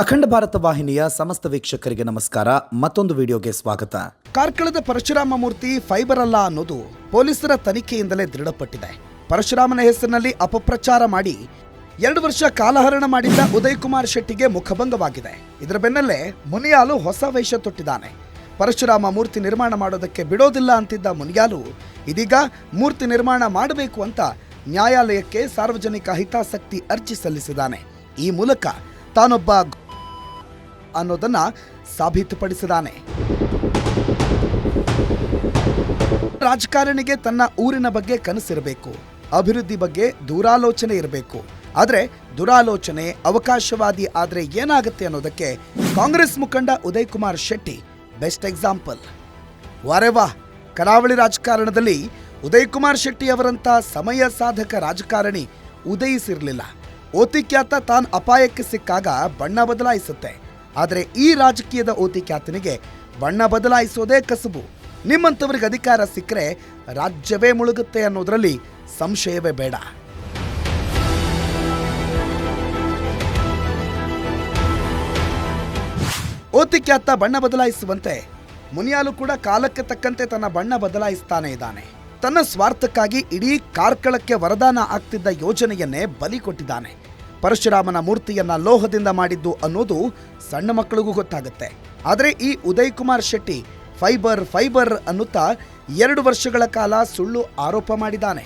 ಅಖಂಡ ಭಾರತ ವಾಹಿನಿಯ ಸಮಸ್ತ ವೀಕ್ಷಕರಿಗೆ ನಮಸ್ಕಾರ. ಮತ್ತೊಂದು ವಿಡಿಯೋಗೆ ಸ್ವಾಗತ. ಕಾರ್ಕಳದ ಪರಶುರಾಮ ಮೂರ್ತಿ ಫೈಬರ್ ಅಲ್ಲ ಅನ್ನೋದು ಪೊಲೀಸರ ತನಿಖೆಯಿಂದಲೇ ದೃಢಪಟ್ಟಿದೆ. ಪರಶುರಾಮನ ಹೆಸರಿನಲ್ಲಿ ಅಪಪ್ರಚಾರ ಮಾಡಿ ಎರಡು ವರ್ಷ ಕಾಲಹರಣ ಮಾಡಿದ್ದ ಉದಯ್ ಕುಮಾರ್ ಶೆಟ್ಟಿಗೆ ಮುಖಭಂಗವಾಗಿದೆ. ಇದರ ಬೆನ್ನಲ್ಲೇ ಮುನಿಯಾಲು ಹೊಸ ವೇಷ ತೊಟ್ಟಿದ್ದಾನೆ. ಪರಶುರಾಮ ಮೂರ್ತಿ ನಿರ್ಮಾಣ ಮಾಡೋದಕ್ಕೆ ಬಿಡೋದಿಲ್ಲ ಅಂತಿದ್ದ ಮುನಿಯಾಲು, ಇದೀಗ ಮೂರ್ತಿ ನಿರ್ಮಾಣ ಮಾಡಬೇಕು ಅಂತ ನ್ಯಾಯಾಲಯಕ್ಕೆ ಸಾರ್ವಜನಿಕ ಹಿತಾಸಕ್ತಿ ಅರ್ಜಿ ಸಲ್ಲಿಸಿದ್ದಾನೆ. ಈ ಮೂಲಕ ತಾನೊಬ್ಬ ಅನ್ನೋದನ್ನ ಸಾಬೀತುಪಡಿಸಿದಾನೆ. ರಾಜಕಾರಣಿಗೆ ತನ್ನ ಊರಿನ ಬಗ್ಗೆ ಕನಸಿರಬೇಕು, ಅಭಿವೃದ್ಧಿ ಬಗ್ಗೆ ದೂರಾಲೋಚನೆ ಇರಬೇಕು. ಆದರೆ ದುರಾಲೋಚನೆ ಅವಕಾಶವಾದಿ ಆದರೆ ಏನಾಗುತ್ತೆ ಅನ್ನೋದಕ್ಕೆ ಕಾಂಗ್ರೆಸ್ ಮುಖಂಡ ಉದಯ್ ಕುಮಾರ್ ಶೆಟ್ಟಿ ಬೆಸ್ಟ್ ಎಕ್ಸಾಂಪಲ್. ವಾರೆವಾ ಕರಾವಳಿ ರಾಜಕಾರಣದಲ್ಲಿ ಉದಯ್ ಕುಮಾರ್ ಶೆಟ್ಟಿ ಅವರಂತ ಸಮಯ ಸಾಧಕ ರಾಜಕಾರಣಿ ಉದಯಿಸಿರಲಿಲ್ಲ. ಓತಿಖ್ಯಾತ ತಾನ್ ಅಪಾಯಕ್ಕೆ ಸಿಕ್ಕಾಗ ಬಣ್ಣ ಬದಲಾಯಿಸುತ್ತೆ. ಆದರೆ ಈ ರಾಜಕೀಯದ ಓತಿ ಖ್ಯಾತನಿಗೆ ಬಣ್ಣ ಬದಲಾಯಿಸೋದೇ ಕಸುಬು. ನಿಮ್ಮಂಥವ್ರಿಗೆ ಅಧಿಕಾರ ಸಿಕ್ಕರೆ ರಾಜ್ಯವೇ ಮುಳುಗುತ್ತೆ ಅನ್ನೋದರಲ್ಲಿ ಸಂಶಯವೇ ಬೇಡ. ಓತಿ ಖ್ಯಾತ ಬಣ್ಣ ಬದಲಾಯಿಸುವಂತೆ ಮುನಿಯಾಲು ಕೂಡ ಕಾಲಕ್ಕೆ ತಕ್ಕಂತೆ ತನ್ನ ಬಣ್ಣ ಬದಲಾಯಿಸ್ತಾನೆ ಇದ್ದಾನೆ. ತನ್ನ ಸ್ವಾರ್ಥಕ್ಕಾಗಿ ಇಡೀ ಕಾರ್ಕಳಕ್ಕೆ ವರದಾನ ಆಗ್ತಿದ್ದ ಯೋಜನೆಯನ್ನೇ ಬಲಿ ಕೊಟ್ಟಿದ್ದಾನೆ. ಪರಶುರಾಮನ ಮೂರ್ತಿಯನ್ನ ಲೋಹದಿಂದ ಮಾಡಿದ್ದು ಅನ್ನೋದು ಸಣ್ಣ ಮಕ್ಕಳಿಗೂ ಗೊತ್ತಾಗುತ್ತೆ. ಆದರೆ ಈ ಉದಯ್ ಕುಮಾರ್ ಶೆಟ್ಟಿ ಫೈಬರ್ ಫೈಬರ್ ಅನ್ನುತ್ತಾ ಎರಡು ವರ್ಷಗಳ ಕಾಲ ಸುಳ್ಳು ಆರೋಪ ಮಾಡಿದ್ದಾನೆ.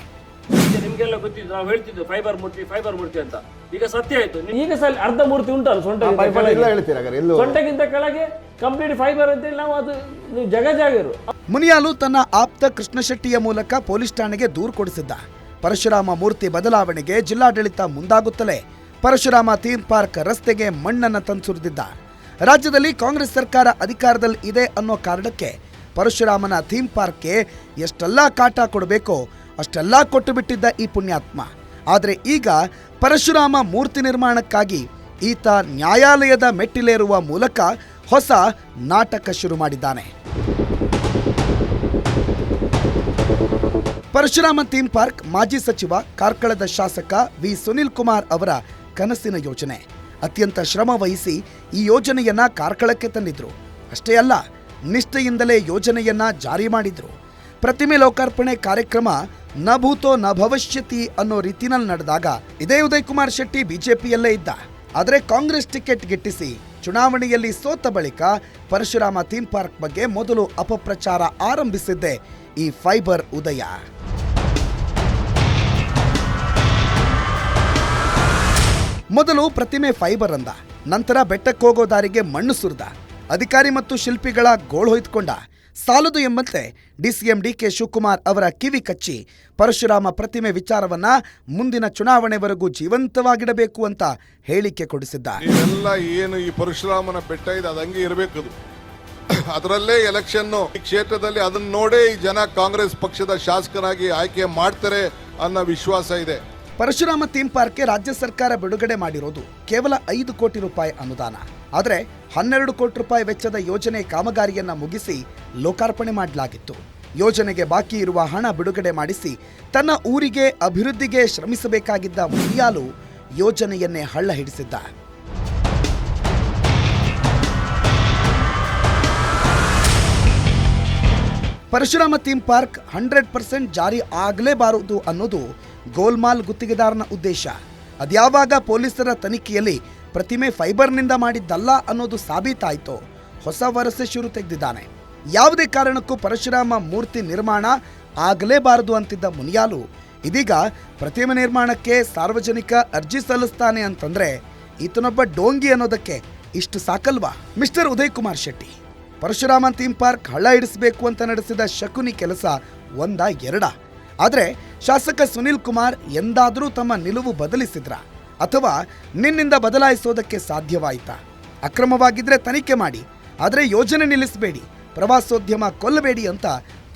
ನಿಮ್ಗೆಲ್ಲ ಗೊತ್ತಿದ್ದು ನಾವು ಹೇಳ್ತಿದ್ದು ಫೈಬರ್ ಮೂರ್ತಿ ಫೈಬರ್ ಮೂರ್ತಿ ಅಂತ. ಈಗ ಸತ್ಯ ಆಯ್ತು. ಈಗ ಅರ್ಧ ಮೂರ್ತಿ ಉಂಟಲ್ಲ ಸೊಂಟ ಫೈಬರ್ ಕೆಳಗೆ? ಕಂಪ್ಲೀಟ್ ಫೈಬರ್ ಅಂತೇಳಿ ನಾವು ಅದು ನೀವು ಜಗ ಜಾಗಿರು. ಮುನಿಯಾಲು ತನ್ನ ಆಪ್ತ ಕೃಷ್ಣಶೆಟ್ಟಿಯ ಮೂಲಕ ಪೊಲೀಸ್ ಠಾಣೆಗೆ ದೂರು ಕೊಡಿಸಿದ್ದ. ಪರಶುರಾಮ ಮೂರ್ತಿ ಬದಲಾವಣೆಗೆ ಜಿಲ್ಲಾಡಳಿತ ಮುಂದಾಗುತ್ತಲೇ ಪರಶುರಾಮ ಥೀಮ್ ಪಾರ್ಕ್ ರಸ್ತೆಗೆ ಮಣ್ಣನ್ನು ತಂಸುರಿದಿದ್ದ ರಾಜ್ಯದಲ್ಲಿ ಕಾಂಗ್ರೆಸ್ ಸರ್ಕಾರ ಅಧಿಕಾರದಲ್ಲಿ ಇದೆ ಅನ್ನೋ ಕಾರಣಕ್ಕೆ ಪರಶುರಾಮನ ಥೀಮ್ ಪಾರ್ಕ್ಗೆ ಎಷ್ಟೆಲ್ಲ ಕಾಟ ಕೊಡಬೇಕೋ ಅಷ್ಟೆಲ್ಲ ಕೊಟ್ಟು ಬಿಟ್ಟಿದ್ದ ಈ ಪುಣ್ಯಾತ್ಮ. ಆದರೆ ಈಗ ಪರಶುರಾಮ ಮೂರ್ತಿ ನಿರ್ಮಾಣಕ್ಕಾಗಿ ಈತ ನ್ಯಾಯಾಲಯದ ಮೆಟ್ಟಿಲೇರುವ ಮೂಲಕ ಹೊಸ ನಾಟಕ ಶುರು ಮಾಡಿದ್ದಾನೆ. ಪರಶುರಾಮ ಥೀಮ್ ಪಾರ್ಕ್ ಮಾಜಿ ಸಚಿವ ಕಾರ್ಕಳದ ಶಾಸಕ ವಿ ಸುನಿಲ್ ಕುಮಾರ್ ಅವರ ಕನಸಿನ ಯೋಜನೆ ಅತ್ಯಂತ ಶ್ರಮ ವಹಿಸಿ ಈ ಯೋಜನೆಯನ್ನ ಕಾರ್ಕಳಕ್ಕೆ ತಂದಿದ್ರು. ಅಷ್ಟೇ ಅಲ್ಲ, ನಿಷ್ಠೆಯಿಂದಲೇ ಯೋಜನೆಯನ್ನ ಜಾರಿ ಮಾಡಿದ್ರು. ಪ್ರತಿಮೆ ಲೋಕಾರ್ಪಣೆ ಕಾರ್ಯಕ್ರಮ ನ ಭೂತೋ ನ ಭವಿಷ್ಯತಿ ಅನ್ನೋ ರೀತಿನಲ್ಲಿ ನಡೆದಾಗ ಇದೇ ಉದಯ್ ಕುಮಾರ್ ಶೆಟ್ಟಿ ಬಿಜೆಪಿಯಲ್ಲೇ ಇದ್ದ. ಆದರೆ ಕಾಂಗ್ರೆಸ್ ಟಿಕೆಟ್ ಗಿಟ್ಟಿಸಿ ಚುನಾವಣೆಯಲ್ಲಿ ಸೋತ ಬಳಿಕ ಪರಶುರಾಮ ಥೀಮ್ ಪಾರ್ಕ್ ಬಗ್ಗೆ ಮೊದಲು ಅಪಪ್ರಚಾರ ಆರಂಭಿಸಿದ್ದೆ ಈ ಫೈಬರ್ ಉದಯ. ಮೊದಲು ಪ್ರತಿಮೆ ಫೈಬರ್ ಅಂದ. ನಂತರ ಬೆಟ್ಟಕ್ಕೆ ಹೋಗೋ ದಾರಿಗೆ ಮಣ್ಣು ಸುರಿದ. ಅಧಿಕಾರಿ ಮತ್ತು ಶಿಲ್ಪಿಗಳ ಗೋಳು ಹೊಯ್ದುಕೊಂಡ. ಸಾಲದು ಎಂಬಂತೆ ಡಿಸಿಎಂ ಡಿಕೆ ಶಿವಕುಮಾರ್ ಅವರ ಕಿವಿ ಕಚ್ಚಿ, ಪರಶುರಾಮ ಪ್ರತಿಮೆ ವಿಚಾರವನ್ನ ಮುಂದಿನ ಚುನಾವಣೆವರೆಗೂ ಜೀವಂತವಾಗಿಡಬೇಕು ಅಂತ ಹೇಳಿಕೆ ಕೊಡಿಸಿದ್ದ. ಇವೆಲ್ಲ ಏನು ಈ ಪರಶುರಾಮನ ಬೆಟ್ಟ ಇದೆ ಅದಂಗೆ ಇರಬೇಕು ಅದು. ಅದರಲ್ಲೇ ಎಲೆಕ್ಷನ್ ಈ ಕ್ಷೇತ್ರದಲ್ಲಿ ಅದನ್ನ ನೋಡೇ ಈ ಜನ ಕಾಂಗ್ರೆಸ್ ಪಕ್ಷದ ಶಾಸಕರಾಗಿ ಆಯ್ಕೆ ಮಾಡ್ತಾರೆ ಅನ್ನೋ ವಿಶ್ವಾಸ ಇದೆ. ಪರಶುರಾಮ ಥೀಮ್ ಪಾರ್ಕ್ಗೆ ರಾಜ್ಯ ಸರ್ಕಾರ ಬಿಡುಗಡೆ ಮಾಡಿರೋದು ಕೇವಲ ಐದು ಕೋಟಿ ರೂಪಾಯಿ ಅನುದಾನ. ಆದರೆ ಹನ್ನೆರಡು ಕೋಟಿ ರೂಪಾಯಿ ವೆಚ್ಚದ ಯೋಜನೆ ಕಾಮಗಾರಿಯನ್ನು ಮುಗಿಸಿ ಲೋಕಾರ್ಪಣೆ ಮಾಡಲಾಗಿತ್ತು. ಯೋಜನೆಗೆ ಬಾಕಿ ಇರುವ ಹಣ ಬಿಡುಗಡೆ ಮಾಡಿಸಿ ತನ್ನ ಊರಿಗೆ, ಅಭಿವೃದ್ಧಿಗೆ ಶ್ರಮಿಸಬೇಕಾಗಿದ್ದ ಮುನಿಯಾಲು ಯೋಜನೆಯನ್ನೇ ಹಳ್ಳ ಹಿಡಿಸಿದ್ದ Parashurama theme park hundred percent ಜಾರಿ ಆಗಲೇಬಾರದು ಅನ್ನೋದು ಗೋಲ್ಮಾಲ್ ಗುತ್ತಿಗೆದಾರನ ಉದ್ದೇಶ. ಅದ್ಯಾವಾಗ ಪೊಲೀಸರ ತನಿಖೆಯಲ್ಲಿ ಪ್ರತಿಮೆ ಫೈಬರ್ನಿಂದ ಮಾಡಿದ್ದಲ್ಲ ಅನ್ನೋದು ಸಾಬೀತಾಯಿತು. ಹೊಸ ವರಸೆ ಶುರು ತೆಗೆದಿದ್ದಾನೆ. ಯಾವುದೇ ಕಾರಣಕ್ಕೂ ಪರಶುರಾಮ ಮೂರ್ತಿ ನಿರ್ಮಾಣ ಆಗಲೇಬಾರದು ಅಂತಿದ್ದ ಮುನಿಯಾಲು, ಇದೀಗ ಪ್ರತಿಮೆ ನಿರ್ಮಾಣಕ್ಕೆ ಸಾರ್ವಜನಿಕ ಅರ್ಜಿ ಸಲ್ಲಿಸ್ತಾನೆ ಅಂತಂದ್ರೆ ಈತನೊಬ್ಬ ಡೋಂಗಿ ಅನ್ನೋದಕ್ಕೆ ಇಷ್ಟು ಸಾಕಲ್ವಾ? Mister Uday Kumar Shetty Parashurama theme park ಹಳ್ಳ ಇಡಿಸಬೇಕು ಅಂತ ನಡೆಸಿದ ಶಕುನಿ ಕೆಲಸ ಒಂದ ಎರಡ? ಆದರೆ ಶಾಸಕ ಸುನಿಲ್ ಕುಮಾರ್ ಎಂದಾದರೂ ತಮ್ಮ ನಿಲುವು ಬದಲಿಸಿದ್ರ ಅಥವಾ ನಿನ್ನಿಂದ ಬದಲಾಯಿಸೋದಕ್ಕೆ ಸಾಧ್ಯವಾಯಿತಾ? ಅಕ್ರಮವಾಗಿದ್ರೆ ತನಿಖೆ ಮಾಡಿ, ಆದರೆ ಯೋಜನೆ ನಿಲ್ಲಿಸಬೇಡಿ, ಪ್ರವಾಸೋದ್ಯಮ ಕೊಲ್ಲಬೇಡಿ ಅಂತ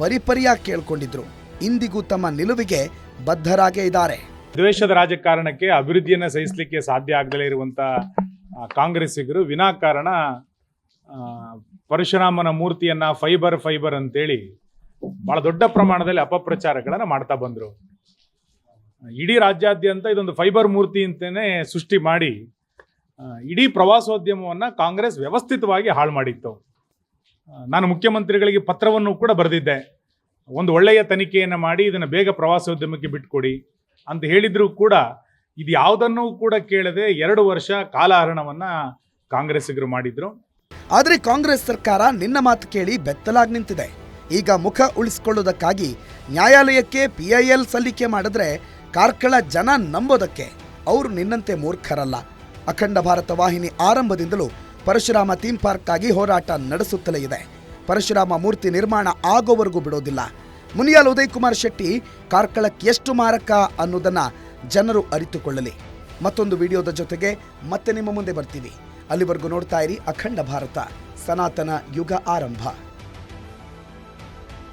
ಪರಿಪರಿಯಾಗಿ ಕೇಳಿಕೊಂಡಿದ್ರು. ಇಂದಿಗೂ ತಮ್ಮ ನಿಲುವಿಗೆ ಬದ್ಧರಾಗೇ ಇದ್ದಾರೆ. ದ್ವೇಷದ ರಾಜಕಾರಣಕ್ಕೆ ಅಭಿವೃದ್ಧಿಯನ್ನು ಸಹಿಸಲಿಕ್ಕೆ ಸಾಧ್ಯ ಆಗದಲೇ ಇರುವಂಥ ಕಾಂಗ್ರೆಸ್ಸಿಗರು ವಿನಾಕಾರಣ ಪರಶುರಾಮನ ಮೂರ್ತಿಯನ್ನ ಫೈಬರ್ ಫೈಬರ್ ಅಂತೇಳಿ ಬಹಳ ದೊಡ್ಡ ಪ್ರಮಾಣದಲ್ಲಿ ಅಪಪ್ರಚಾರಗಳನ್ನ ಮಾಡ್ತಾ ಬಂದರು. ಇಡೀ ರಾಜ್ಯಾದ್ಯಂತ ಇದೊಂದು ಫೈಬರ್ ಮೂರ್ತಿ ಅಂತಲೇ ಸೃಷ್ಟಿ ಮಾಡಿ ಇಡೀ ಪ್ರವಾಸೋದ್ಯಮವನ್ನು ಕಾಂಗ್ರೆಸ್ ವ್ಯವಸ್ಥಿತವಾಗಿ ಹಾಳು ಮಾಡಿತ್ತು. ನಾನು ಮುಖ್ಯಮಂತ್ರಿಗಳಿಗೆ ಪತ್ರವನ್ನು ಕೂಡ ಬರೆದಿದ್ದೆ. ಒಂದು ಒಳ್ಳೆಯ ತನಿಖೆಯನ್ನು ಮಾಡಿ ಇದನ್ನು ಬೇಗ ಪ್ರವಾಸೋದ್ಯಮಕ್ಕೆ ಬಿಟ್ಕೊಡಿ ಅಂತ ಹೇಳಿದರೂ ಕೂಡ ಇದು ಯಾವುದನ್ನೂ ಕೂಡ ಕೇಳದೆ ಎರಡು ವರ್ಷ ಕಾಲಹರಣವನ್ನು ಕಾಂಗ್ರೆಸ್ಸಿಗರು ಮಾಡಿದ್ರು. ಆದರೆ ಕಾಂಗ್ರೆಸ್ ಸರ್ಕಾರ ನಿನ್ನ ಮಾತು ಕೇಳಿ ಬೆತ್ತಲಾಗಿ ನಿಂತಿದೆ. ಈಗ ಮುಖ ಉಳಿಸ್ಕೊಳ್ಳೋದಕ್ಕಾಗಿ ನ್ಯಾಯಾಲಯಕ್ಕೆ ಪಿಐಎಲ್ ಸಲ್ಲಿಕೆ ಮಾಡಿದ್ರೆ ಕಾರ್ಕಳ ಜನ ನಂಬೋದಕ್ಕೆ ಅವರು ನಿನ್ನಂತೆ ಮೂರ್ಖರಲ್ಲ. ಅಖಂಡ ಭಾರತ ವಾಹಿನಿ ಆರಂಭದಿಂದಲೂ ಪರಶುರಾಮ ಥೀಮ್ ಪಾರ್ಕ್ಗಾಗಿ ಹೋರಾಟ ನಡೆಸುತ್ತಲೇ ಇದೆ. ಪರಶುರಾಮ ಮೂರ್ತಿ ನಿರ್ಮಾಣ ಆಗೋವರೆಗೂ ಬಿಡೋದಿಲ್ಲ. ಮುನಿಯಾಲ್ ಉದಯ್ ಕುಮಾರ್ ಶೆಟ್ಟಿ ಕಾರ್ಕಳಕ್ಕೆ ಎಷ್ಟು ಮಾರಕ ಅನ್ನೋದನ್ನು ಜನರು ಅರಿತುಕೊಳ್ಳಲಿ. ಮತ್ತೊಂದು ವಿಡಿಯೋದ ಜೊತೆಗೆ ಮತ್ತೆ ನಿಮ್ಮ ಮುಂದೆ ಬರ್ತೀವಿ. ಅಲ್ಲಿವರೆಗೂ ನೋಡ್ತಾ ಇರಿ ಅಖಂಡ ಭಾರತ, ಸನಾತನ ಯುಗ ಆರಂಭ.